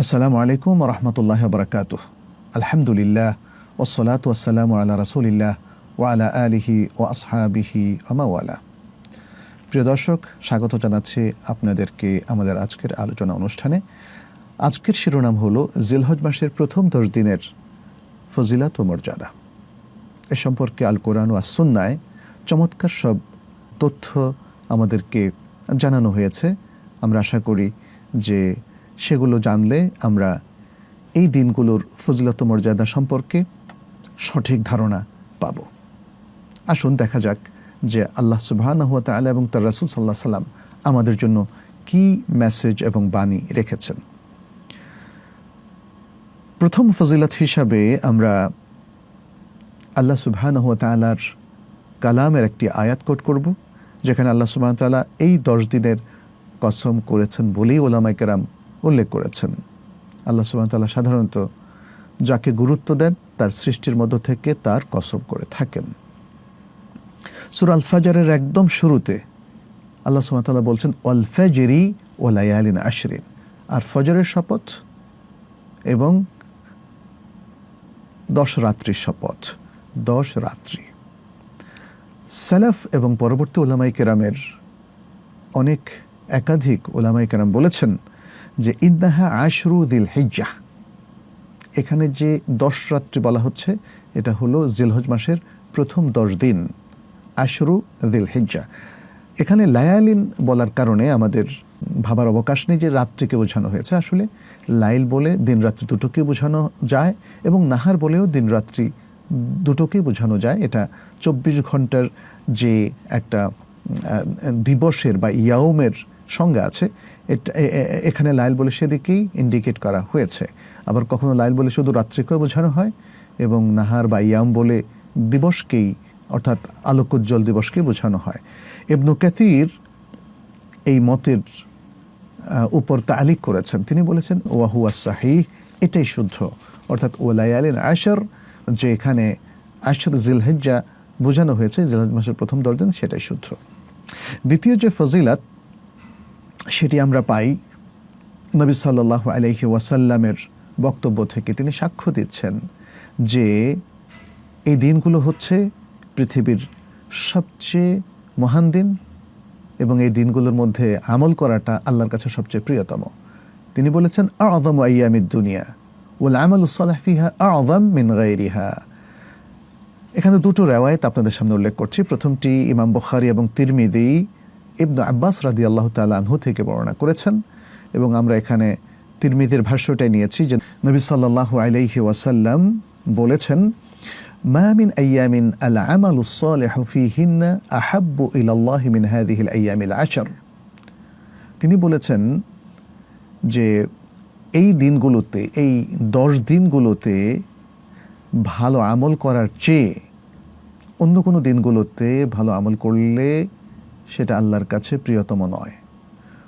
আসসালামু আলাইকুম রহমতুল্লাহ বরকাত আলহামদুলিল্লাহ ওসলাত ওসালাম আল্লাহ রসুলিল্লাহ ও আলা আলিহি ও আসহাবিহি আমাওয়ালা প্রিয় দর্শক, স্বাগত জানাচ্ছি আপনাদেরকে আমাদের আজকের আলোচনা অনুষ্ঠানে। আজকের শিরোনাম হল জিলহজ মাসের প্রথম দশ দিনের ফজিলাত ও মর্যাদা। এ সম্পর্কে আল কোরআন ও আসন্নায় চমৎকার সব তথ্য আমাদেরকে জানানো হয়েছে। আমরা আশা করি যে সেগুলো জানলে আমরা এই দিনগুলোর ফজিলত মর্যাদা সম্পর্কে সঠিক ধারণা পাব। আসুন দেখা যাক যে আল্লাহ সুবাহান হুয়া তালা এবং তার রাসুল সাল্লাহ সাল্লাম আমাদের জন্য কি মেসেজ এবং বাণী রেখেছেন। প্রথম ফজিলত হিসাবে আমরা আল্লাহ সুবহান হুয়া তালার কালামের একটি আয়াত কোট করব, যেখানে আল্লাহ সুবহান তালা এই দশ দিনের কসম করেছেন বলেই ওলামাই কেরাম উল্লেখ করেছেন। আল্লাহ সুবহান তালা সাধারণত যাকে গুরুত্ব দেন, তার সৃষ্টির মধ্য থেকে তার কসম করে থাকেন। সুর আল ফাজারের একদম শুরুতে আল্লাহ তালা বলছেন ওয়াল ও লায়ালিন আশরিন। আর ফজরের শপথ এবং দশ রাত্রির শপথ, দশ রাত্রি। সালাফ এবং পরবর্তী ওলামাই কেরামের অনেক একাধিক ওলামাই কেরাম বলেছেন যে ইদ্দাহা আশরু দিল হেজ্জা এখানে যে দশ রাত্রি বলা হচ্ছে, এটা হলো জিলহজ মাসের প্রথম দশ দিন আশরু দিল হেজ্জা এখানে লায়ালিন বলার কারণে আমাদের ভাবার অবকাশ নেই যে রাত্রিকে বোঝানো হয়েছে। আসলে লাইল বলে দিন রাত্রি দুটোকে বোঝানো যায় এবং নাহার বলেও দিন রাত্রি দুটোকেই বোঝানো যায়। এটা চব্বিশ ঘণ্টার যে একটা দিবসের বা ইয়াউমের সংজ্ঞা আছে। এখানে লাইল বলে সেদিকেই ইন্ডিকেট করা হয়েছে। আবার কখনো লাইল বলে শুধু রাত্রিকেও বোঝানো হয় এবং নাহার বা ইয়াম বলে দিবসকেই, অর্থাৎ আলোকোজ্জ্বল দিবসকেই বোঝানো হয়। এবনু ক্যাথির এই মতের উপর তালিক করেছেন। তিনি বলেছেন ওয়াহুয়া সাহি এটাই শুদ্ধ। অর্থাৎ ওলায়ালিন আশর যে এখানে আশর জিলহেজ্জা বোঝানো হয়েছে জিলহজ মাসের প্রথম দর্জন সেটাই শুদ্ধ। দ্বিতীয় যে ফজিলাত সেটি আমরা পাই নবী সাল্লাহ আলহি ওয়াসাল্লামের বক্তব্য থেকে তিনি সাক্ষ্য দিচ্ছেন যে এই দিনগুলো হচ্ছে পৃথিবীর সবচেয়ে মহান দিন এবং এই দিনগুলোর মধ্যে আমল করাটা আল্লাহর কাছে সবচেয়ে প্রিয়তম। তিনি বলেছেন আদম আয়ামিদ দুনিয়া ওল আমল ফিহা আদম মিন গাইরিহা এখানে দুটো রেওয়ায়ত আপনাদের সামনে উল্লেখ করছি। প্রথমটি ইমাম বখারি এবং তিরমিদি ইবনু আব্বাস রাদি আল্লাহ তালহু থেকে বর্ণনা করেছেন এবং আমরা এখানে তিরমিদের ভাষ্যটাই নিয়েছি যে নবী সাল্লাহু আলাইহি ওয়াসাল্লাম বলেছেন মামিন আয়ামিন আল আমাল উসলেহ ফিহিন্না আহাব্বু ইলাল্লাহি মিন হাদিহিল আয়ামিল আশার। তিনি বলেছেন যে এই দিনগুলোতে, এই দশ দিনগুলোতে ভালো আমল করার চেয়ে অন্য কোনো দিনগুলোতে ভালো আমল করলে সেটা আল্লাহর কাছে প্রিয়তম নয়।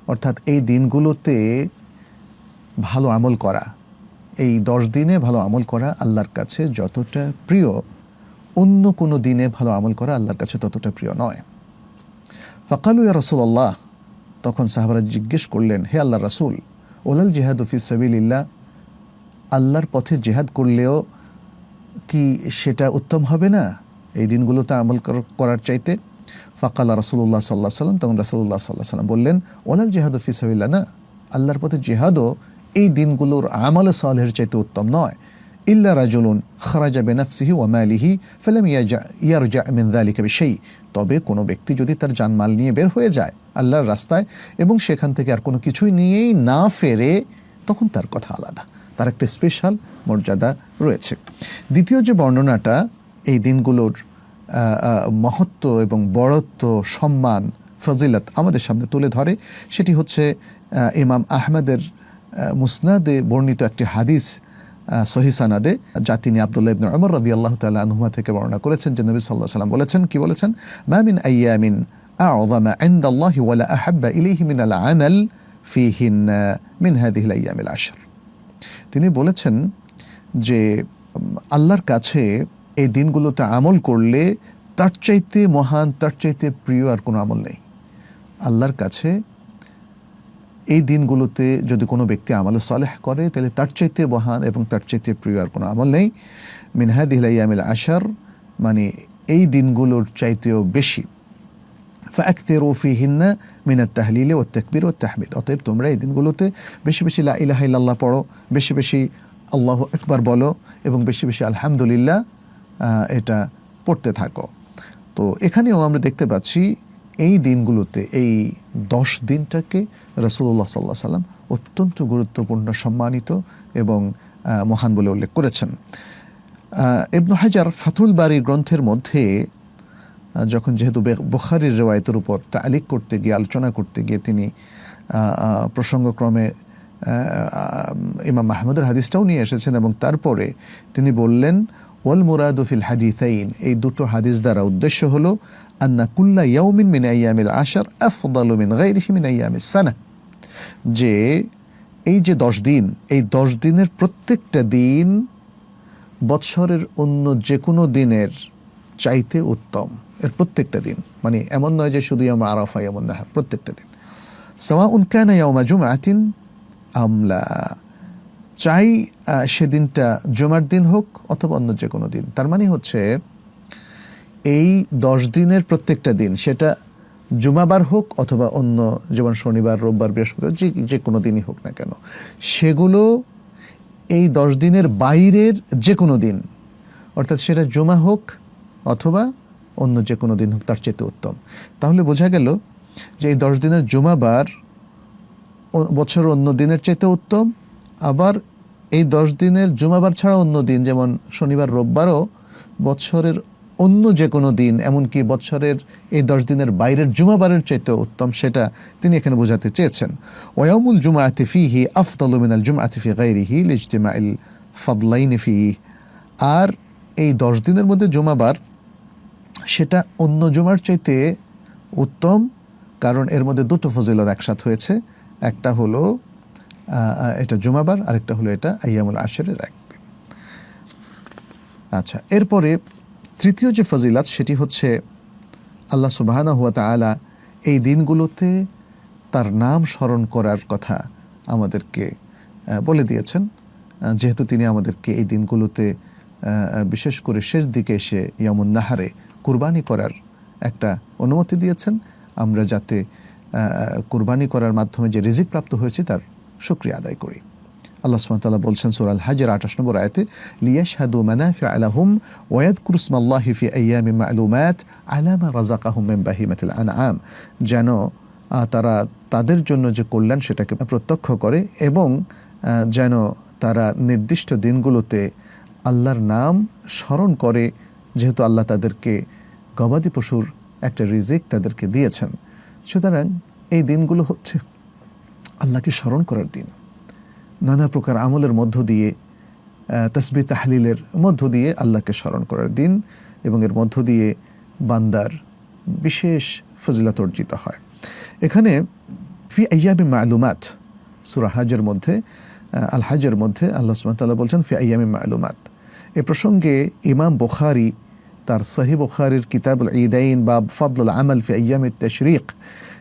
অর্থাৎ এই দিনগুলোতে ভালো আমল করা, এই দশ দিনে ভালো আমল করা আল্লাহর কাছে যতটা প্রিয়, অন্য কোনো দিনে ভালো আমল করা আল্লাহর কাছে ততটা প্রিয় নয়। ফকালু ইয়া রসুল্লাহ তখন সাহাবারা জিজ্ঞেস করলেন, হে আল্লাহ রাসুল, ওলাল জেহাদ উফি সাবিল্লাহ আল্লাহর পথে জেহাদ করলেও কি সেটা উত্তম হবে না এই দিনগুলোতে আমল করার চাইতে? ফাকাল রাসুল্লাহ সাল্লাহ সাল্লাম তখন রাসুল্লাহ সাল্লাহ সাল্লাম বললেন ওলাল জেহাদ ফিসাবিল্লা না, আল্লাহর পথে জেহাদও এই দিনগুলোর আমল সালের চাইতে উত্তম নয়। ইল্লা রাজুলুন খারাজা বেনাফসিহি ওয়ামালিহি ফেলাম মিন দালিকা সেই তবে কোনো ব্যক্তি যদি তার জানমাল নিয়ে বের হয়ে যায় আল্লাহর রাস্তায় এবং সেখান থেকে আর কোনো কিছুই নিয়েই না ফেরে, তখন তার কথা আলাদা। তার একটা স্পেশাল মর্যাদা রয়েছে। দ্বিতীয় যে বর্ণনাটা এই দিনগুলোর মহত্ব এবং বড়ত্ব সম্মান ফজিলত আমাদের সামনে তুলে ধরে সেটি হচ্ছে ইমাম আহমেদের মুসনাদে বর্ণিত একটি হাদিস সহিসানাদে যা তিনি আবদুল্লাহ ইবন আমর রদি আল্লাহ তাল্লাহ আনহুমা থেকে বর্ণনা করেছেন যে নবী সাল্লাহ সাল্লাম বলেছেন কি বলেছেন মামিন আয়ামিন أعظم عند الله ولا أحب إليه من العمل فيهن من هذه الأيام العشر তিনি বলেছেন যে আল্লাহর কাছে এই দিনগুলোতে আমল করলে তার চাইতে মহান, তার চাইতে প্রিয় আর কোনো আমল নেই। আল্লাহর কাছে এই দিনগুলোতে যদি কোনো ব্যক্তি আমলে সালেহ করে, তাহলে তার চাইতে বহান এবং তার চাইতে প্রিয় আর কোনো আমল নেই। মিনহাদিল ইয়ামিল আশার মানে এই দিনগুলোর চাইতেও বেশি। ফাকতেরু ফিহিন্না মিনাত তাহলিলে ও তেকবির ও তাহমিদ অতএব তোমরা এই দিনগুলোতে বেশি বেশি লা ইলাহা পড়ো, বেশি বেশি আল্লাহ একবার বলো এবং বেশি বেশি আলহামদুলিল্লাহ এটা পড়তে থাকো। তো এখানেও আমরা দেখতে পাচ্ছি এই দিনগুলোতে, এই দশ দিনটাকে রসুল্লাহ সাল্লাহ সাল্লাম অত্যন্ত গুরুত্বপূর্ণ, সম্মানিত এবং মহান বলে উল্লেখ করেছেন। ইবনু হাজার ফাতুল বাড়ি গ্রন্থের মধ্যে যখন যেহেতু বুখারির রেওয়ায়তের উপর তালিক করতে গিয়ে, আলোচনা করতে গিয়ে তিনি প্রসঙ্গক্রমে ইমাম মাহমুদের হাদিসটাও নিয়ে এসেছেন এবং তারপরে তিনি বললেন ওয়াল মুরাদুফিল হাদিসাইন। এই দুটো হাদিস দ্বারা উদ্দেশ্য হলো, আন্না কুল্লা ইয়াউমিন মিন আইয়ামিল আশার আফদালু মিন গাইরিহি মিন আইয়ামিস সানা। যে এই যে দশ দিন, এই দশ দিনের প্রত্যেকটা দিন বৎসরের অন্য যে কোনো দিনের চাইতে উত্তম। এর প্রত্যেকটা দিন। মানে এমন নয় যে শুধু আমরা আরাফা এমন না প্রত্যেকটা দিন। সাওয়া উনকানা ইয়াউমা জুমআতিন আমলা চাই সেদিনটা জুমার দিন হোক অথবা অন্য যে কোনো দিন। তার মানে হচ্ছে, এই দশ দিনের প্রত্যেকটা দিন, সেটা জুমাবার হোক অথবা অন্য যেমন শনিবার, রোববার, বৃহস্পতিবার, যে যে কোনো দিনই হোক না কেন, সেগুলো এই দশ দিনের বাইরের যে কোনো দিন, অর্থাৎ সেটা জমা হোক অথবা অন্য যে কোনো দিন হোক, তার চেয়ে উত্তম। তাহলে বোঝা গেল যে এই দশ দিনের জুমাবার বছরের অন্য দিনের চাইতে উত্তম আবার এই দশ দিনের জুমাবার ছাড়া অন্য দিন, যেমন শনিবার, রোববারও বছরের অন্য যে কোনো দিন, এমনকি বছরের এই দশ দিনের বাইরের জুমাবারের চাইতে উত্তম, সেটা তিনি এখানে বোঝাতে চেয়েছেন। ওয়ামুল জুমা আতিফিহি আফতালু মিনাল জুমা আতিফি গাইরিহি লিজতিমাইল ফাদলাইনি ফিহি। আর এই দশ দিনের মধ্যে জুমাবার, সেটা অন্য জুমার চাইতে উত্তম, কারণ এর মধ্যে দুটো ফজিলত একসাথ হয়েছে। একটা হলো এটা জুমাবার, আরেকটা হলো এটা আইয়ামুল আশরের একদিন আচ্ছা এরপরে তৃতীয় যে ফজিলাত, সেটি হচ্ছে আল্লাহ সুবাহানা হুয়া তাআলা এই দিনগুলোতে তার নাম স্মরণ করার কথা আমাদেরকে বলে দিয়েছেন। যেহেতু তিনি আমাদেরকে এই দিনগুলোতে বিশেষ করে শেষ দিকে এসে ইয়ামুন নাহারে কুরবানি করার একটা অনুমতি দিয়েছেন। আমরা যাতে কুরবানি করার মাধ্যমে যে রিজিক প্রাপ্ত হয়েছে তার শুক্রিয়া আদায় করি। আল্লাহ সুবহানাহু বলছেন সূরা আল হাজর 28 নম্বর আয়াতে, লিয়াশহাদু মানাফি'a লাহুম ওয়া ইয়াযকুরু ইসমাল্লাহি ফি আইয়ামিন মা'লুমাত আলা মা রাযাকাহুম মিন বাহিমাতিল আনআম। যেন তারা তাদের জন্য যে কল্যাণ সেটাকে প্রত্যক্ষ করে এবং যেন তারা নির্দিষ্ট দিনগুলোতে আল্লাহর নাম স্মরণ করে, যেহেতু আল্লাহ তাদেরকে গবাদি পশুর একটা রিজিক তাদেরকে দিয়েছেন। সুতরাং এই দিনগুলো হচ্ছে আল্লাহকে স্মরণ করার দিন। নানা প্রকার আমলের মধ্য দিয়ে তসবি তাহলিলের মধ্য দিয়ে আল্লাহকে স্মরণ করার দিন এবং এর মধ্য দিয়ে বান্দার বিশেষ ফজিলত অর্জিত হয়। এখানে ফি আইয়ামি মালুমাত সুরা হাজের মধ্যে আহ, আল হাজের মধ্যে আল্লাহ সুবহানাহু বলছেন ফি আইয়ামি মালুমাত। এ প্রসঙ্গে ইমাম বুখারী তার সহি বুখারীর কিতাবুল ঈদাইন বা ফদলুল আমল ফি আইয়ামি তশরিক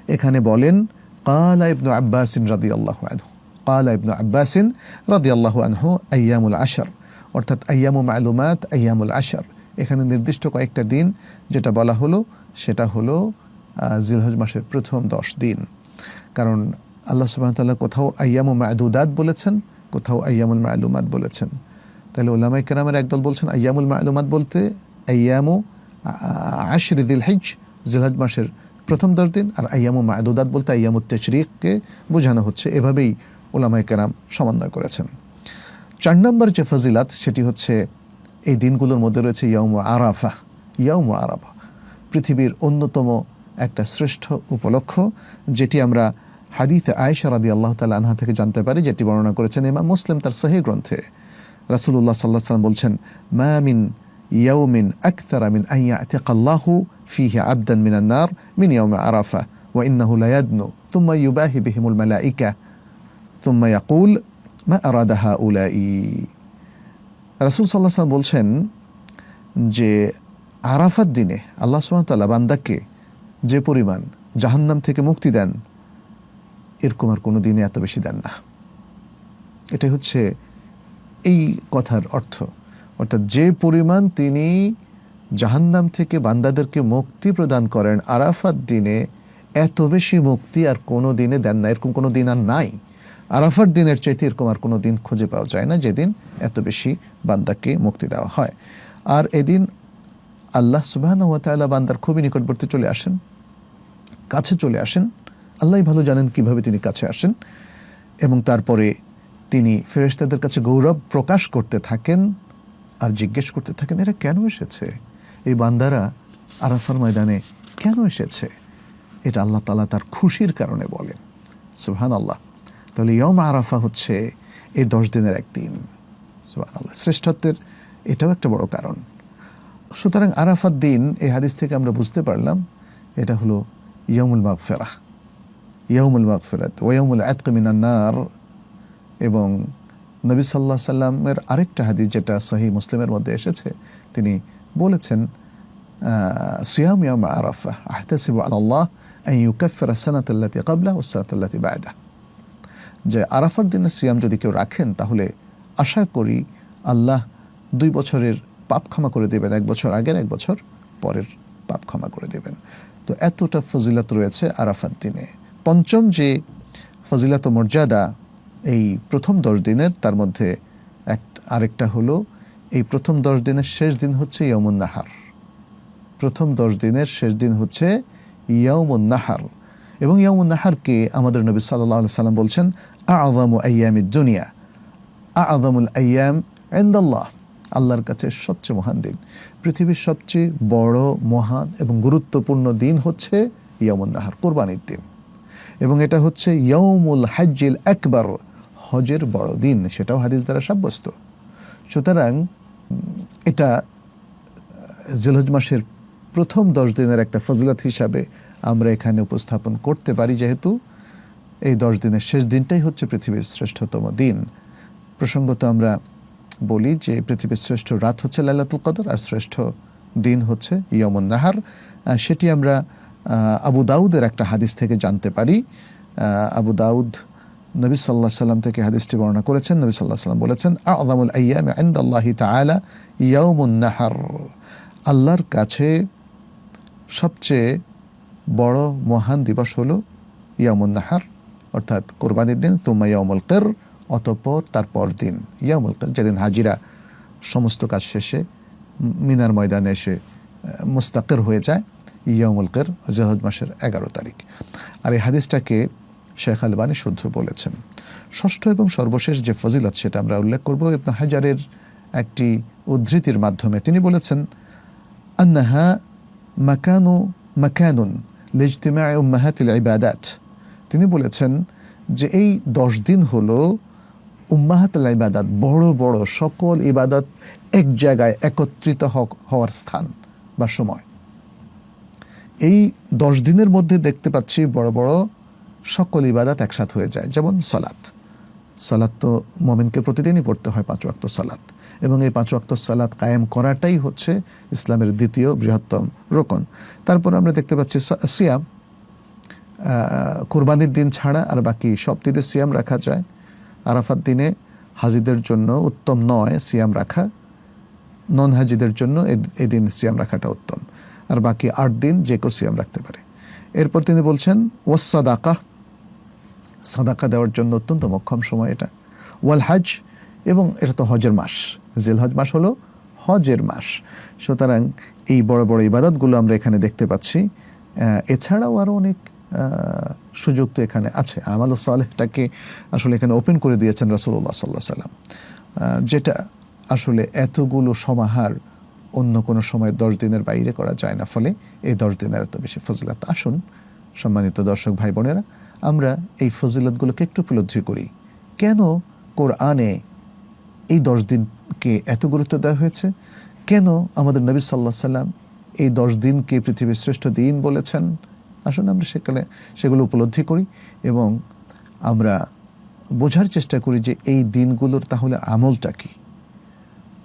এখানে বলেন قال ابن عباس رضي الله عنه قال ابن عباس رضي الله عنه أيام العشر অর্থাৎ আয়ামু মালুমাত আয়ামুল আশার এখানে নির্দিষ্ট কয়েকটা দিন যেটা বলা হলো সেটা হলো আহ, জিলহজ মাসের প্রথম দশ দিন কারণ আল্লাহ সুবহানাহু ওয়া তাআলা কোথাও আয়ামু মাদুদাত বলেছেন কোথাও আয়ামুল মালুমাত বলেছেন তাহলে ওলামাই কেরামের একদল বলছেন আয়ামুল মালুমাত বলতে আয়ামু আশরি দিল হিজ জিলহজ মাসের প্রথম দশ দিন আর আয়ামু মাদুদাত বলতে আয়ামুত তশরিককে বোঝানো হচ্ছে। এভাবেই ওলামাই কেরাম সমন্বয় করেছেন। চার নম্বর যে ফজিলাত, সেটি হচ্ছে এই দিনগুলোর মধ্যে রয়েছে ইয়ৌম আরাফা। ইয়ৌম আরাফা পৃথিবীর অন্যতম একটা শ্রেষ্ঠ উপলক্ষ, যেটি আমরা হাদিথ আয়েশা রাদি আল্লাহ তালা আনহা থেকে জানতে পারি, যেটি বর্ণনা করেছেন ইমাম মুসলিম তার সহি গ্রন্থে। রাসূলুল্লাহ সাল্লাহ সাল্লাম বলছেন, মা মিন ইয়াউমিন আকতারা মিন আন ইয়াতিকাল্লাহু ফিহি আবদান মিনান নার মিন ইয়াউমি আরাফা ওয়া ইন্নাহু লায়াদনু ثم يباهي بهم الملائكة ثم يقول মা আরাদা হাউলাই রাসুল সাল্লাহ সাল্লাম বলছেন যে আরাফাত দিনে আল্লাহ সুবহানাহু ওয়া তাআলা বান্দাকে যে পরিমাণ জাহান্নাম থেকে মুক্তি দেন এরকম আর কোনো দিনে এত বেশি দেন না এটাই হচ্ছে এই কথার অর্থ অর্থাৎ যে পরিমাণ তিনি জাহান্নাম থেকে বান্দাদেরকে মুক্তি প্রদান করেন আরাফাত দিনে, এত বেশি মুক্তি আর কোনো দিনে দেন না, এরকম কোনো দিন আর নাই। আরাফার দিনের চাইতে এরকম আর কোনো দিন খুঁজে পাওয়া যায় না যেদিন এত বেশি বান্দাকে মুক্তি দেওয়া হয়। আর এদিন আল্লাহ সুবাহ বান্দার খুবই নিকটবর্তী চলে আসেন, কাছে চলে আসেন। আল্লাহ ভালো জানেন কীভাবে তিনি কাছে আসেন এবং তারপরে তিনি ফেরেশতাদের কাছে গৌরব প্রকাশ করতে থাকেন। আর জিজ্ঞেস করতে থাকেন, এরা কেন এসেছে? এই বান্দারা আরাফার ময়দানে কেন এসেছে? এটা আল্লাহ তালা তার খুশির কারণে বলেন। সুহান আল্লাহ তাহলে ইয়ম আরাফা হচ্ছে এই দশ দিনের একদিন। সুহান আল্লাহ শ্রেষ্ঠত্বের এটাও একটা বড় কারণ। সুতরাং আরাফার দিন, এই হাদিস থেকে আমরা বুঝতে পারলাম, এটা হলো ইয়মুল মাগফেরা ইয়মুল মাগফেরাত ওয়মুল আতকমিনান্নার এবং নবী সাল্লাহ সাল্লামের আরেকটা হাদিস যেটা সহি মুসলিমের মধ্যে এসেছে, তিনি বলেছেন সিয়াম ইয়াম আরাফা আহতাসিবু আল্লাহ ইউকাফিরা সানাতাল্লাতি ক্বাবলা ওয়া সানাতাল্লাতি বা'দা। যে আরাফার দিনে সিয়াম যদি কেউ রাখেন, তাহলে আশা করি আল্লাহ দুই বছরের পাপ ক্ষমা করে দেবেন, এক বছর আগের, এক বছর পরের পাপ ক্ষমা করে দেবেন। তো এতটা ফজিলত রয়েছে আরাফাত দিনে। পঞ্চম যে ফজিলত ও মর্যাদা এই প্রথম দশ দিনের তার মধ্যে এক, আরেকটা হলো, এই প্রথম দশ দিনের শেষ দিন হচ্ছে ইয়মুন নাহার প্রথম দশ দিনের শেষ দিন হচ্ছে ইয়ামুন নাহার এবং ইয়ামুন নাহারকে আমাদের নবী সাল্লাহ সাল্লাম বলছেন আদামু আয়ামি দুনিয়া আদামুল আয়াম এন্দাল্লাহ আল্লাহর কাছে সবচেয়ে মহান দিন। পৃথিবীর সবচেয়ে বড়, মহান এবং গুরুত্বপূর্ণ দিন হচ্ছে ইয়ামুন নাহার কোরবানির দিন। এবং এটা হচ্ছে ইয়মুল হাজ্জিল একবার হজের বড় দিন, সেটাও হাদিস দ্বারা সাব্যস্ত। সুতরাং, এটা জেলহজ মাসের প্রথম দশ দিনের একটা ফজিলত হিসাবে আমরা এখানে উপস্থাপন করতে পারি, যেহেতু এই দশ দিনের শেষ দিনটাই হচ্ছে পৃথিবীর শ্রেষ্ঠতম দিন। প্রসঙ্গত আমরা বলি যে, পৃথিবীর শ্রেষ্ঠ রাত হচ্ছে লাইলাতুল কদর, আর শ্রেষ্ঠ দিন হচ্ছে ইয়মন নাহার। সেটি আমরা আবু দাউদের একটা হাদিস থেকে জানতে পারি। আবু দাউদ নবী সাল্লাহ সাল্লাম থেকে হাদিসটি বর্ণনা করেছেন। নবী সাল্লাহ সাল্লাম বলেছেন আদামুল আয়াম আন্দাল্লাহি তাআলা ইয়াউমুন নাহার। আল্লাহর কাছে সবচেয়ে বড় মহান দিবস হলো ইয়ামুন নাহার, অর্থাৎ কোরবানির দিন তুমা ইয়ামুল কের অতপর তার পর দিন ইয়ামুল কের যেদিন হাজিরা সমস্ত কাজ শেষে মিনার ময়দানে এসে মুস্তাকের হয়ে যায় ইয়ামুল কের জেহজ মাসের এগারো তারিখ। আর এই হাদিসটাকে শেখ আলবানী শুদ্ধ বলেছেন। ষষ্ঠ এবং সর্বশেষ যে ফজিলত সেটা আমরা উল্লেখ করব, ইবন হাজারের একটি উদ্ধৃতির মাধ্যমে। তিনি বলেছেন আন্নাহা মাকানু মাকানুন লিজতিমা উম্মাহাতিল ইবাদাত। তিনি বলেছেন যে এই দশ দিন হলো উম্মাহাতুল ইবাদাত, বড় বড় সকল ইবাদত এক জায়গায় একত্রিত হওয়ার স্থান বা সময়। এই দশ দিনের মধ্যে দেখতে পাচ্ছি বড় বড় সকল ইবাদাত একসাথ হয়ে যায়, যেমন সালাত। সালাত তো মোমেনকে প্রতিদিনই পড়তে হয়, পাঁচ ওয়াক্ত সালাত। এবং এই পাঁচ ওয়াক্ত সালাত কায়েম করাটাই হচ্ছে ইসলামের দ্বিতীয় বৃহত্তম রোকন। তারপর আমরা দেখতে পাচ্ছি সিয়াম। কোরবানির দিন ছাড়া আর বাকি সব দিনে সিয়াম রাখা যায়। আরাফাত দিনে হাজিদের জন্য উত্তম নয় সিয়াম রাখা। নন হাজিদের জন্য এদিন সিয়াম রাখাটা উত্তম। আর বাকি আট দিন যে কেউ সিয়াম রাখতে পারে। এরপর তিনি বলছেন ওয়াসাদাকা সাদাকা দেওয়ার জন্য অত্যন্ত মক্ষম সময় এটা। ওয়াল হাজ এবং এটা তো হজের মাস। জেল হজ মাস হলো হজের মাস। সুতরাং এই বড় বড় ইবাদতগুলো আমরা এখানে দেখতে পাচ্ছি। এছাড়াও আরও অনেক সুযোগ তো এখানে আছে। আমাল সালেহটাকে আসলে এখানে ওপেন করে দিয়েছেন রাসুল্লাহ সাল্লাহ সাল্লাম যেটা আসলে এতগুলো সমাহার অন্য কোনো সময় দশ দিনের বাইরে করা যায় না। ফলে এই দশ দিনের এত বেশি ফজলাত। আসুন সম্মানিত দর্শক ভাই বোনেরা আমরা এই ফজিলতগুলোকে একটু উপলব্ধি করি। কেন কোরআনে এই দশ দিনকে এত গুরুত্ব দেওয়া হয়েছে? কেন আমাদের নবী সাল্লাহ সাল্লাম এই দশ দিনকে পৃথিবীর শ্রেষ্ঠ দিন বলেছেন? আসলে আমরা সেখানে সেগুলো উপলব্ধি করি এবং আমরা বোঝার চেষ্টা করি যে এই দিনগুলোর তাহলে আমলটা কী।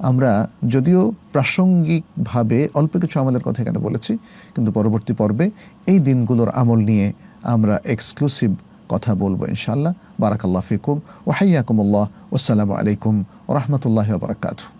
আমরা যদিও প্রাসঙ্গিকভাবে অল্প কিছু আমলের কথা এখানে বলেছি, কিন্তু পরবর্তী পর্বে এই দিনগুলোর আমল নিয়ে আমরা এক্সক্লুসিভ কথা বলব ইনশাআল্লাহ। বারাকাল্লাহ ফিকুম। ওহাইয়াকুমুল্লাহ আসসালামু আলাইকুম ওরহমতুল্লাহ বারাকাতু